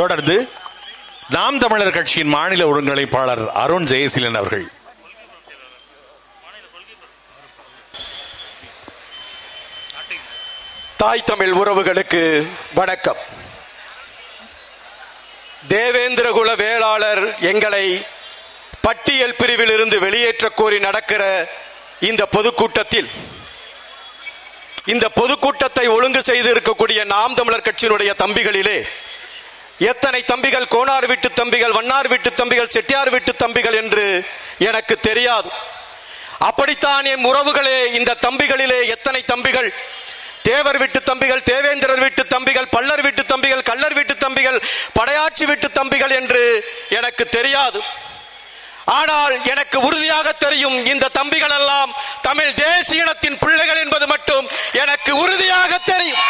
தொடர்ந்து நாம் தமிழர் கட்சியின் மாநில ஒருங்கிணைப்பாளர் அருண் ஜெயசீலன் அவர்கள். தாய் தமிழ் உறவுகளுக்கு வணக்கம். தேவேந்திரகுல வேளாளர் எங்களை பட்டியல் பிரிவில் இருந்து வெளியேற்ற கோரி நடக்கிற இந்த பொதுக்கூட்டத்தில் இந்த பொதுக்கூட்டத்தை ஒழுங்கு செய்து இருக்கக்கூடிய நாம் தமிழர் கட்சியினுடைய தம்பிகளிலே எத்தனை தம்பிகள் கோனார் வீட்டு தம்பிகள் வண்ணார் வீட்டு தம்பிகள் செட்டியார் வீட்டு தம்பிகள் என்று எனக்கு தெரியாது. அப்படித்தான் என் உறவுகளே இந்த தம்பிகளிலே எத்தனை தம்பிகள்? தேவர் வீட்டு தம்பிகள் தேவேந்திரர் வீட்டு தம்பிகள் பல்லர் வீட்டு தம்பிகள் கல்லர் வீட்டு தம்பிகள் படையாட்சி வீட்டு தம்பிகள் என்று எனக்கு தெரியாது. ஆனால் எனக்கு உறுதியாக தெரியும் இந்த தம்பிகள் எல்லாம் தமிழ் தேசியனத்தின் பிள்ளைகள் என்பது மட்டும் எனக்கு உறுதியாக தெரியும்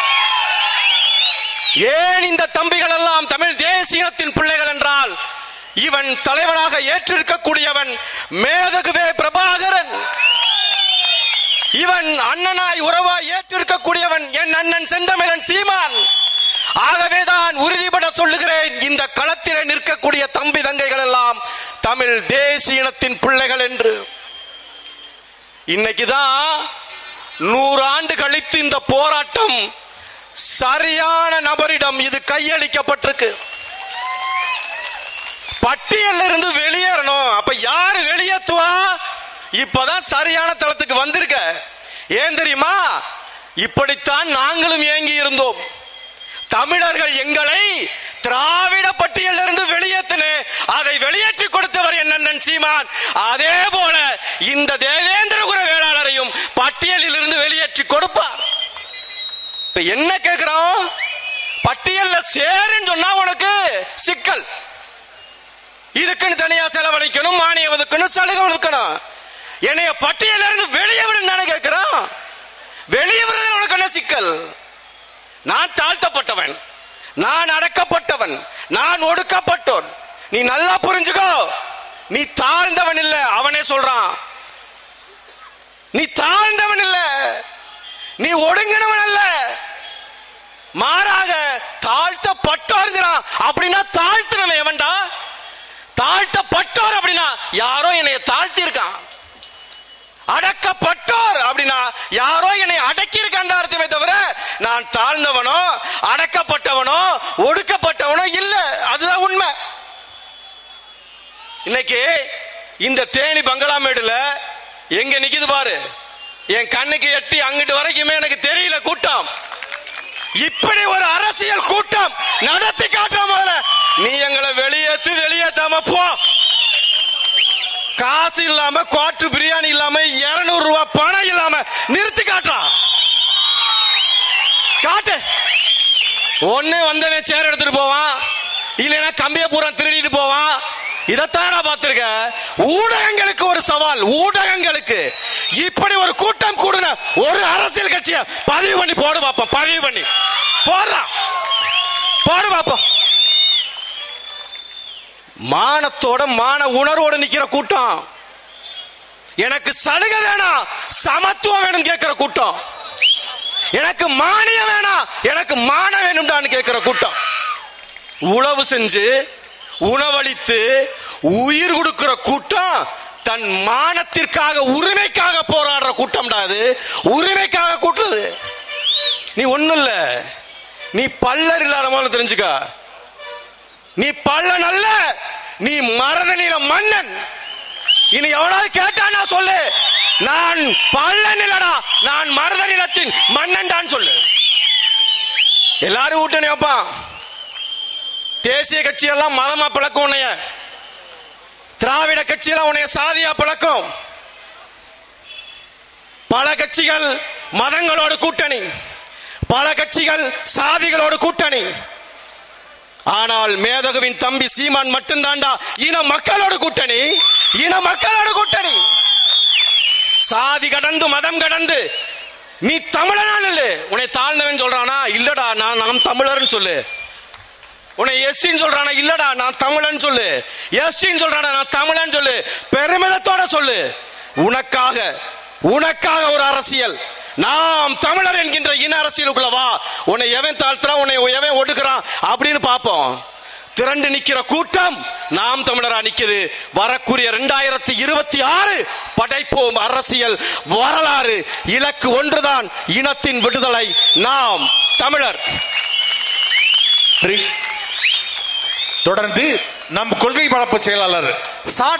ஏன் இந்த தம்பிகள் எல்லாம் தமிழ் தேசியத்தின் பிள்ளைகள் என்றால் இவன் தலைவனாக ஏற்றிருக்கக்கூடியவன் மேதகுவே பிரபாகரன். இவன் அண்ணனாய் உறவாய் ஏற்றிருக்கக்கூடியவன் என் அண்ணன் செந்தமிழன் சீமான். ஆகவேதான் உறுதிபட சொல்லுகிறேன் இந்த களத்திலே நிற்கக்கூடிய தம்பி தங்கைகள் எல்லாம் தமிழ் தேசிய இனத்தின் பிள்ளைகள் என்று. இன்னைக்குதான் நூறு ஆண்டு கழித்து இந்த போராட்டம் சரியான நபரிடம் இது கையளிக்கப்பட்டிருக்கு. பட்டியல்ல இருந்து வெளியேறணும். அப்ப யாரு வெளியேத்துவா? இப்பதான் சரியான தளத்துக்கு வந்திருக்க. ஏன் தெரியுமா? இப்படித்தான் நாங்களும் ஏங்கி இருந்தோம். தமிழர்கள் எங்களை திராவிட பட்டியலில் இருந்து வெளியேற்றின அதை வெளியேற்றி கொடுத்தவர் என் சீமான். அதே போல இந்த தேவேந்திரகுர வேளாளரையும் பட்டியலில் இருந்து வெளியேற்றி கொடுப்பார். இப்ப என்ன கேட்கிறோம் பட்டியல்ல சேருன்னு சொன்னா உனக்கு சிக்கல். இதுக்குன்னு தனியா செலவழிக்கணும் மானியம் ஒதுக்கணும் சலுகை ஒதுக்கணும். என்னைய பட்டியல இருந்து வெளியே விடுன்னு தானே கேட்கிறோம் வெளியே விடுறது உனக்கு என்ன சிக்கல்? நான் தாழ்த்தப்பட்டவன். நான் அடக்கப்பட்டவன். நான் ஒடுக்கப்பட்டோன். நீ நல்லா புரிஞ்சுக்கோ. நீ தாழ்ந்தவன் இல்ல அவனே சொல்றான். நீ தாழ்ந்தவன் இல்ல. நீ ஒடுங்கினவன் அல்ல. மாறாக தாழ்த்தப்பட்டோங்கிறான் அப்படின்னா தாழ்த்தினவன் எவன்டா? தாழ்த்தப்பட்டோர் அப்படின்னா யாரோ என்னைய தாழ்த்தி இருக்கான் அடக்கப்பட்டோர் அப்படின்னா யாரோ என்னை அடக்கி இருக்கான் அர்த்தமே தவிர நான் தாழ்ந்தவனோ அடக்கப்பட்டவனோ ஒடுக்கப்பட்டவனோ இல்ல. அதுதான் உண்மை. இன்னைக்கு இந்த தேனி பங்களாமேடுல எங்க நிக்குது பாரு. என் கண்ணுக்கு எட்டி அங்கிட்டு வரைக்குமே எனக்கு தெரியல கூட்டம். இப்படி ஒரு அரசியல் கூட்டம் நடத்தி காட்டுற முதல்ல. நீ எங்களை வெளியேத்து வெளியேத்தாம போ. காசு இல்லாம குவாட்டு பிரியாணி இல்லாம இருநூறு ரூபாய் பணம் இல்லாம நிறுத்தி காட்டுறான் காட்டு. ஒன்னு வந்தவன் சேர் எடுத்துட்டு போவான். இல்லைன்னா கம்பிய பூரா திருடிட்டு போவான். இதைத்தான் நான் ஊடகங்களுக்கு ஒரு சவால் ஊடகங்களுக்கு. இப்படி ஒரு கூட்டம் கூடுன ஒரு அரசியல் கட்சிய பதிவு பண்ணி போடு பாப்போம் பதிவு பண்ணி. போடுறான் போடு பாப்போம் மானத்தோட மான உணர்வோட நிக்கிற கூட்டம். எனக்கு சலுகை வேணாம் சமத்துவம் வேணும் கேட்கிற கூட்டம். எனக்கு மானியம் வேணாம் எனக்கு மான வேணும்டான்னு கேட்கிற கூட்டம். உழவு செஞ்சு உணவளித்து உயிர் கொடுக்கிற கூட்டம் தன் மானத்திற்காக உரிமைக்காக போராடுற கூட்டம்டா அது. உரிமைக்காக கூட்டுறது. நீ ஒண்ணும் இல்ல. நீ பல்லர் இல்லாத மாதிரி தெரிஞ்சுக்க. நீ பல்லன் அல்ல. நீ மரதனில மன்னன். இனி எவனாவது கேட்டானா சொல்லு. நான் பல்லன் இல்லடா. நான் மருத நிலத்தின் மன்னன்டான்னு சொல்லு. எல்லாரும் ஊட்டனே அப்பா தேசிய கட்சி எல்லாம் மதமா பிளக்கும் உன்னைய. திராவிட கட்சியெல்லாம் உன்னைய சாதியா பழக்கம் பல கட்சிகள் மதங்களோடு கூட்டணி. பல கட்சிகள் சாதிகளோடு கூட்டணி. ஆனால் மேதகுவின் தம்பி சீமான் மட்டும்தாண்டா இன மக்களோடு கூட்டணி. இன மக்களோடு கூட்டணி. சாதி கடந்து மதம் கடந்து நீ தமிழனான் இல்ல உன்னை தாழ்ந்தவன் சொல்றானா? இல்லடா நான் நாம் தமிழர்னு சொல்லு. உன்னை எஸ்டின்னு சொல்றானா? இல்லடா நான் தமிழன் சொல்லு. எஸ்டின்னு சொல்றானா? நான் தமிழன் சொல்லு. பெருமிதத்தோட சொல்லு. உனக்காக உனக்காக ஒரு அரசியல். நாம் தமிழர் என்கின்ற இன அரசியலுக்குள்ள வா. உன்னை எவன் தாழ்த்துறான் உன்னை எவன் ஒடுக்குறான் அப்படின்னு பார்ப்போம். திரண்டு நிக்கிற கூட்டம் நாம் தமிழரா நிக்குது. வரக்கூடிய இரண்டாயிரத்தி இருபத்தி ஆறு படைப்போம் அரசியல் வரலாறு. இலக்கு ஒன்றுதான் இனத்தின் விடுதலை. நாம் தமிழர். நன்றி. தொடர்ந்து நம் கொள்கை பரப்பு செயலாளர் சாட்